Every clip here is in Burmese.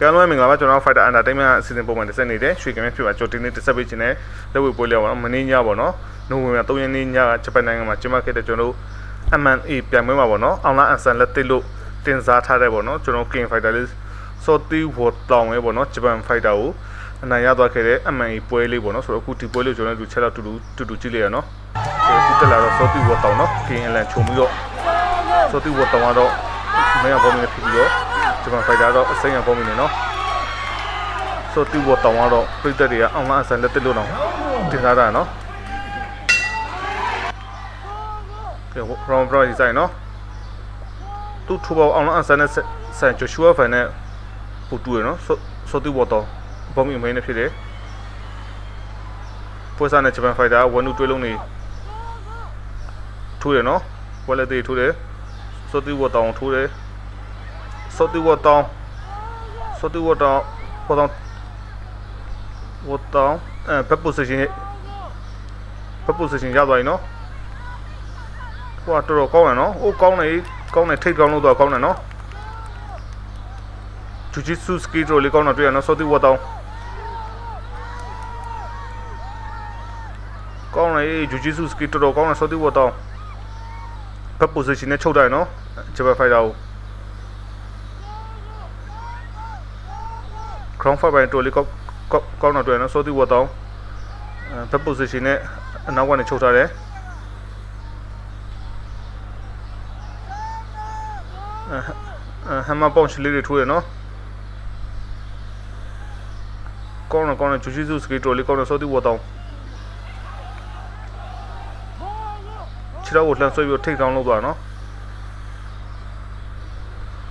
ကဲလုံးမင်္ဂလာပါကျွန်တော် Fighter Entertainment အစီအစဉ်ပုံမှန်တက်ဆက်နေတယ်ရွှေကမြဖြစ်ပါကျွန်တော်ဒီနေ့တက်ဆက်ပေးခြင်းနဲ့လက်ဝဲပွဲလေးပါတော့မင်းညပါတော့နိုဝင်ဘာ3ရက်နေ့ညကဂျပန်နိုင်ငံမှာကျင်းပခဲ့တဲ့ကျွန်တော် M&A ပြိုင်ပွဲမှာပေါ့နော်အောင်လာအန်ဆန်လက်တစ်လို့တင်စားထားတဲ့ပေါ့နော်ကျွန်တော် King Fighter လေး Sorty War တောင်းပဲပေါ့နော်ဂျပန် Fighter ကိုအနိုင်ရသွားခဲ့တဲ့ M&A ပွဲလေးပေါ့နော်ဆိုတော့အခုဒီပွဲလေးကိုကျွန်တော်တို့ချက်တော့တူတူတူတူကြည့်လိုက်ရနော်ဒီအခုတက်လာတော့ Sorty War တောင်းနော် King Alan ခြုံပြီးတော့ Sorty War တောင်းတော့မင်းရပေါ်မင်းဖြစ်ပြီးတော့ ဂျပန် Fighter တော့အစိမ်းရပေါ်မင်းနေနော်ဆိုတူဘောတောင်းတော့ပြိတက်တွေကအွန်လိုင်းအစံလက်တက်လို့တော့တင်ထားတာနော်ကဲရောင်းပရိုက်ဆိုင်နော်သူထူဘောအွန်လိုင်းအစံနဲ့ဆန်ဂျိုရှူအာဖန်နဲ့ပူတူရနော်ဆိုဆိုတူဘောတော့ဘောမီမင်းနဲ့ဖြစ်တယ်ပွဲစားနဲ့ဂျပန်ဖိုက်တာဝန်နူတွဲလုံးနေထိုးရနော်ဝက်လက်သေးထိုးတယ်ဆိုတူဘောတောင်းထိုးတယ် ဆိုတူဘောတောင်းဆိုတူဘောတောင်းဘောတောင်းဝတ်တောင်းအဲဘက် position ဘက် position ရသွားပြီနော်ဟိုကတော်တော်ကောင်းတယ်နော်အိုးကောင်းတယ်ကောင်းတယ်ထိတ်ကောင်းလို့တော့ကောင်းတယ်နော်ဂျူဂျီဆူစကီတော်လေးကောင်းတော့တွေ့ရနော်စောတိဝတ်တောင်းကောင်းတယ်ဂျူဂျီဆူစကီတော်တော်ကောင်းတယ်စောတိဝတ်တောင်းဘက် position နဲ့ချုပ်တယ်နော်ဂျပန်ဖိုက်တာကို crown fight ပိုင်းတော်လေးကောင်းကောင်းတော့တွေ့နော်စောတိဝတ်တောင်းဘက် position နဲ့အနောက်ကနေချုပ်ထားတယ်ဟမ်မာပေါင်ရှလေးတွေထိုးရနော်ကောင်းတော့ကောင်းတော့ဂျူဂျီဇူစကီတော်လေးကောင်းတော့စောတိဝတ်တောင်းခြေတော့ကိုလှမ်းဆွဲပြီးထိတ်ကောင်းလုပ်သွားနော်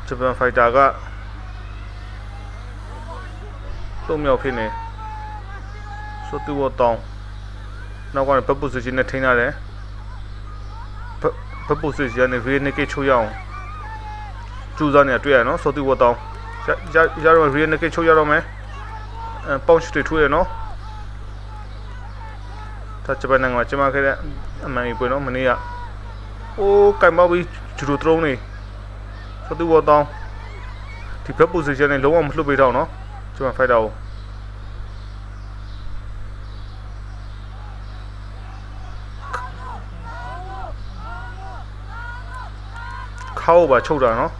ဂျပန်ဖိုက်တာက သုံးမြောက်ဖြစ်နေဆိုတူဝတောင်းနောက်ကနေဘက် position နဲ့ထိန်းရတယ်ဘက် position နဲ့ rear naked ချိုးရအောင်ကျူးစားနေတွေ့ရနော်ဆိုတူဝတောင်းရရရတော့ rear naked ချိုးရတော့မယ်အဲပေါင်ရှတွေထိုးရနော်ဒါဂျပန်နိုင်ငံမှာကျင်းပခဲ့တဲ့အမှန်ကြီးပွင့်နော်မနေ့ကအိုးကင်မောက်ပြီးဂျူရိုသုံးနေဆိုတူဝတောင်းဒီဘက် position နဲ့လုံးဝမလွတ်ပေးတော့နော် ကျွန်တော်ဖိုက်တာကိုခောက်ပါချုပ်တာနော်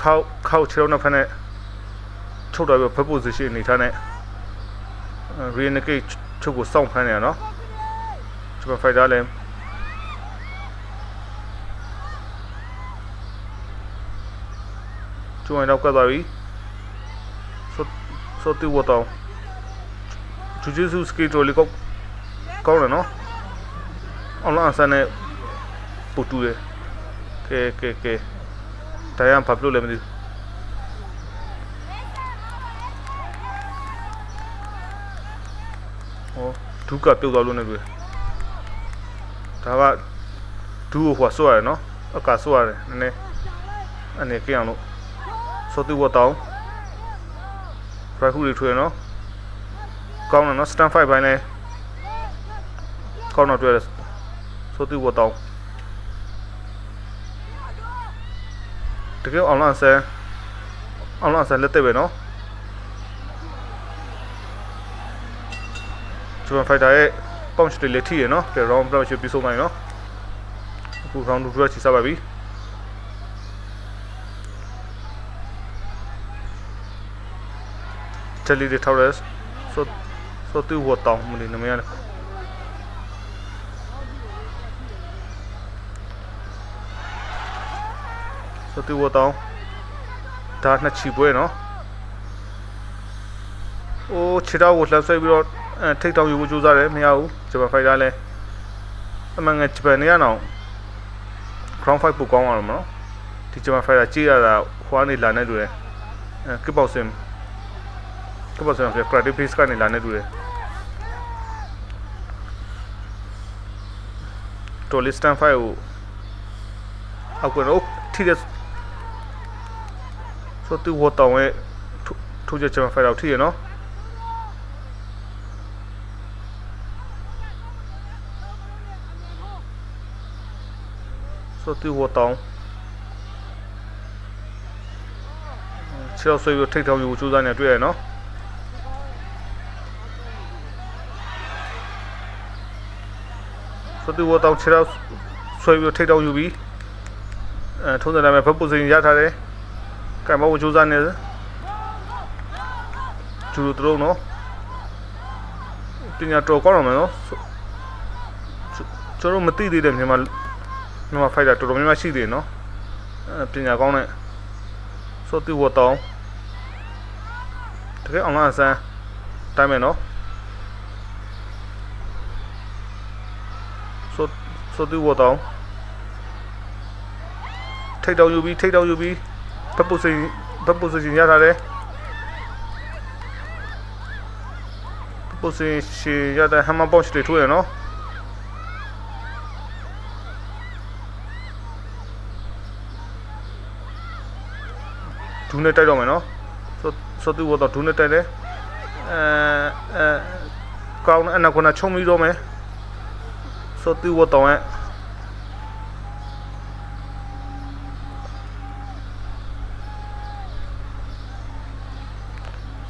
ခောက်ခောက်ခြေတော့နှစ်ဖက်နဲ့ချုပ်တော့ဘက် position အနေထားနဲ့ renegade ချုပ်ကိုစောင့်ဖမ်းနေရနော်ကျွန်တော်ဖိုက်တာလည်းကျွမ်းတော့ကတ်သွားပြီ ဆိုတူဝတောင်းဂျူဂျီဆူစကီတိုလီကောကောင်းတယ်နော်အွန်လိုင်းဆန်နဲ့ပူတူတယ်ကဲကဲကဲတရားဘာဖြစ်လို့လဲမသိဘူးဟောဒုက္ခပြုတ်သွားလို့နေပြီဒါကဒူကိုဟိုဆွရတယ်နော်အကဆွရတယ်နည်းနည်းအနေကြည့်အောင်လို့ဆိုတူဝတောင်း right hook တွေထွေနော်ကောင်းတယ်နော် stand 5ဘိုင်းလဲကောင်းတော့တွေ့တယ်ဆိုသူ့ဘောတောင်းတကယ်အောင်လာဆဲအောင်လာဆဲလက်သက်ပဲနော်ဂျပန်ဖိုက်တာရဲ့ punch တွေလက်ထိရနော်ကဲ round block ပြီးဆုံးနိုင်နော်အခု round 2ချီစားပါပြီ ချက်လေးတွေထောက်ရဲဆိုဆိုတူဝတ်တောင်းမလို့နမရဆိုတူဝတ်တောင်းဒါနှစ်ချီပွဲနော်အိုးခြေတော်ကိုလှမ်းဆွဲပြီးတော့အဲထိတ်တောင်ယူဖို့ကြိုးစားတယ်မရဘူးဂျပန်ဖိုက်တာလဲအမှန်ငယ်ဂျပန်နေရအောင် ground fight ပိုကောင်းအောင်မနော်ဒီဂျပန်ဖိုက်တာကြည့်ရတာခွားနေလာနေတူတယ်အဲကစ်ပေါစင်ကဘာစံဖက် credit base ကနေလာနေတူတယ်တိုလီစတန်ဖိုင်ကိုအောက်ကတော့ထိတဲ့ဆိုတူဝတ်တောင်းရဲ့ထိုးချက်ချင်ဖိုင်တော့ထိရနော်ဆိုတူဝတ်တောင်းခြေတော့ဆွဲပြီးထိတ်ထောင်ယူစူးစမ်းနေတွေ့ရနော် ဆိုတူဝတောင်ခြေတော့ဆွဲပြီးထိတ်ထောင်ယူပြီးအဲထုံးစံတိုင်းပဲဘက်ပူစင်ရထားတယ်ကံမဝစူးစမ်းနေကျူတူတော့နော်ပညာတော်ကောင်းတော့မယ်နော်ကျွန်တော်မသိသေးတယ်မြန်မာမြန်မာဖိုက်တာတော်တော်များများရှိသေးတယ်နော်အဲပညာကောင်းတဲ့ဆိုတူဝတောင်တကယ်အောင်လားဆန်းတိုင်းမယ်နော် ဆိုဆိုတူဝတောင်ထိတ်တောင်ယူပြီးထိတ်တောင်ယူပြီးဘက်ပူစင်ဘက်ပူစင်ရထားတယ်ဘက်ပူစင်ရှည်ရတဲ့ဟမ်မာပေါချ်တွေထိုးရနော်ဒူးနဲ့တိုက်တော့မယ်နော်ဆိုဆိုတူဝတော့ဒူးနဲ့တိုက်တယ်အဲအဲကောင်းအနာကနာချုံပြီးတော့မယ် ဆိုတူဝတော့ရဲ့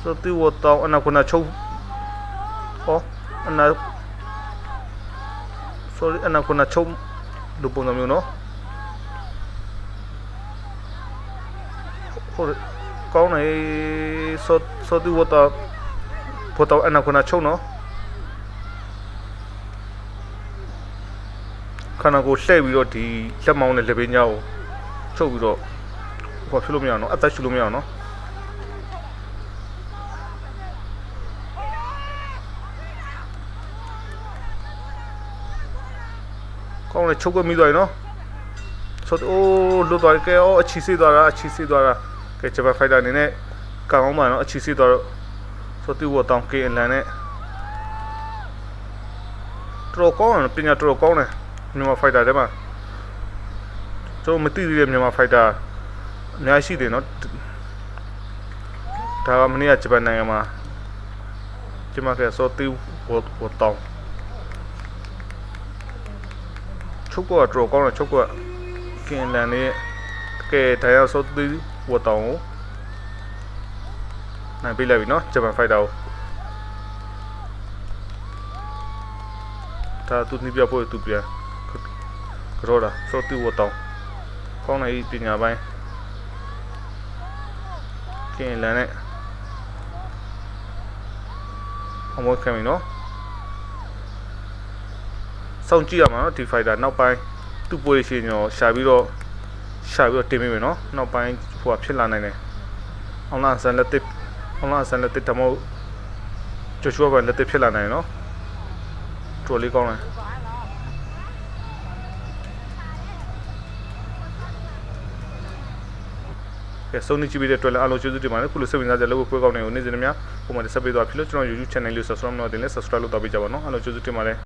ဆိုတူဝတော့အနာကနာချုံဟောအနာ sorry အနာကနာချုံလူပုံစံမျိုးနော်ဟုတ်ကောင်းနေစောစောတူဝတာဖော်တော့အနာကနာ ချုံနော်ခန္ဓာကိုယ်လှည့်ပြီးတော့ဒီလက်မောင်းနဲ့လက်ပင်ညာကိုချုပ်ပြီးတော့ဟောဖြစ်လို့မရအောင်နော်အသက်ရှူလို့မရအောင်နော်ကောင်းနေချုပ်ကမိသွားပြီနော်ဆိုတော့အိုးလွတ်သွားတယ်ကဲအော်အချီစီးသွားတာအချီစီးသွားတာကဲဂျပန်ဖိုက်တာအနေနဲ့ကောင်းအောင်ပါနော်အချီစီးသွားတော့ဆိုတူဝတောင်ကေအလန်နဲ့တော်ကောင်းတယ်ပညာတော်ကောင်းတယ် မြန်မာဖိုက်တာထဲမှာကျွန်တော်မသိသေးတဲ့မြန်မာဖိုက်တာအများရှိတယ်နော်ဒါကမနေ့ကဂျပန်နိုင်ငံမှာကျမကဆိုတူဝတောင်ချုပ်ကတော့တော်ကောင်းတယ်ချုပ်ကကင်လန်နဲ့ကဲဒါရောက်ဆိုသူဝတ်တောင်းကိုနိုင်ပေးလိုက်ပြီနော်ဂျပန်ဖိုက်တာကိုဒါသူနိပြဖို့သူပြန် ကြောတာဆိုသူဝတ်တောင်းကောင်းတဲ့ပညာပိုင်းကင်လန်နဲ့အမောခံပြီနော်စောင့်ကြည့်ရမှာနော်ဒီဖိုက်တာနောက်ပိုင်းသူ့ပွဲရှင်ရောရှာပြီးတော့ရှာပြီးတော့တင်မိမယ်နော်နောက်ပိုင်းဟိုဖြစ်လာနိုင်တယ်အောင်လာဆန်လက်တစ်အောင်လာဆန်လက်တစ်တမို့ဂျိုရှူဘန်လက်တစ်ဖြစ်လာနိုင်တယ်နော်တော်လေးကောင်းတယ် ကဲဆုံးနေကြည့်ပြီးတဲ့အတွက်လည်းအားလုံးကျေးဇူးတင်ပါတယ်ခုလိုစိတ်ဝင်စားကြလို့ပွဲကောင်းတွေကိုနေ့စဉ်များပုံမှန်ဆက်ပေးသွားဖြစ်လို့ကျွန်တော် YouTube channel လေး subscribe လုပ်တင်လဲ subscribe လုပ်တော့ပေးကြပါနော်အားလုံးကျေးဇူးတင်ပါတယ်